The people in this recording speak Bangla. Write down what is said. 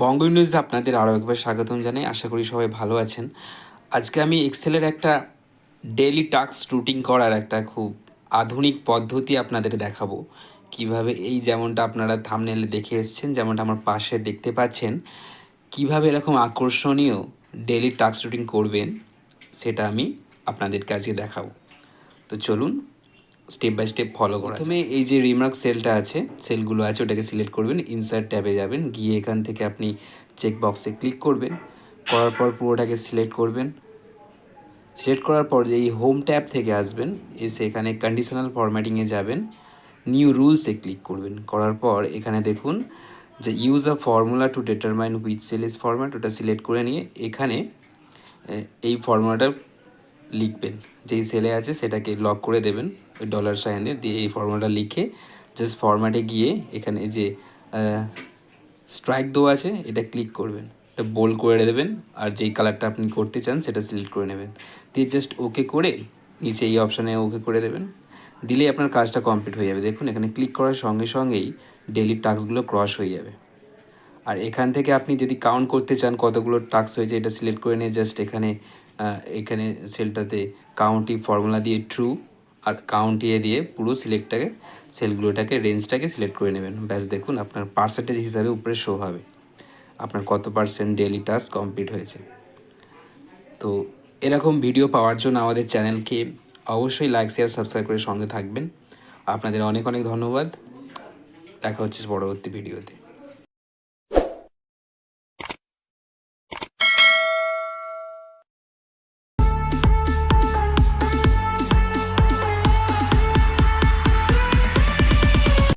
বঙ্গ নিউজে আপনাদের আরও একবার স্বাগতম জানাই। আশা করি সবাই ভালো আছেন। আজকে আমি এক্সেলের একটা ডেইলি টাস্ক রুটিন করার একটা খুব আধুনিক পদ্ধতি আপনাদের দেখাবো। কীভাবে এই যেমনটা আপনারা থামনেলে দেখে এসছেন, যেমনটা আমার পাশে দেখতে পাচ্ছেন, কীভাবে এরকম আকর্ষণীয় ডেইলি টাস্ক রুটিন করবেন, সেটা আমি আপনাদেরকে আজকে দেখাবো। তো চলুন স্টেপ বাই স্টেপ ফলো করা প্রথমে এই যে রিমার্ক সেলটা আছে সেলগুলো আছে ওটাকে সিলেক্ট করবেন ইনসার্ট ট্যাবে যাবেন গিয়ে এখান থেকে আপনি চেক বক্সে ক্লিক করবেন করার পর পুরোটাকে সিলেক্ট করবেন। সিলেক্ট করার পর যে এই হোম ট্যাব থেকে আসবেন এসে এখানে কন্ডিশনাল ফরম্যাটিংয়ে যাবেন নিউ রুলসে ক্লিক করবেন। করার পর এখানে দেখুন যে use a formula to determine which cell is format ওটা সিলেক্ট করে নিয়ে এখানে এই ফর্মুলাটা লিখবেন। যেই সেলে আছে সেটাকে লক করে দেবেন, ওই ডলার সাইন দিয়ে এই ফর্মুলাটা লিখে জাস্ট ফরম্যাটে গিয়ে এখানে যে স্ট্রাইক দেওয়া আছে, এটা ক্লিক করবেন। এটা বোল্ড করে দেবেন, আর যেই কালারটা আপনি করতে চান সেটা সিলেক্ট করে নেবেন। দিয়ে জাস্ট ওকে করে নিচে এই অপশানে ওকে করে দেবেন। দিলেই আপনার কাজটা কমপ্লিট হয়ে যাবে। দেখুন, এখানে ক্লিক করার সঙ্গে সঙ্গেই ডেলি টাস্কগুলো ক্রস হয়ে যাবে। আর এখান থেকে আপনি যদি কাউন্ট করতে চান কতগুলো টাস্ক হয়েছে, এটা সিলেক্ট করে নিয়ে জাস্ট এখানে এখানে সেলটাতে কাউন্টি ফর্মুলা দিয়ে ট্রু আর কাউন্টিয়ে দিয়ে পুরো সিলেক্টটাকে সেলগুলোটাকে রেঞ্জটাকে সিলেক্ট করে নেবেন। ব্যাস দেখুন আপনার পার্সেন্টেজ হিসাবে উপরে শো হবে। আপনার কত পার্সেন্ট ডেলি টাস্ক কমপ্লিট হয়েছে। তো এরকম ভিডিও পাওয়ার জন্য আমাদের চ্যানেলকে অবশ্যই লাইক শেয়ার সাবস্ক্রাইব করে সঙ্গে থাকবেন। আপনাদের অনেক অনেক ধন্যবাদ। দেখা হচ্ছে পরবর্তী ভিডিওতে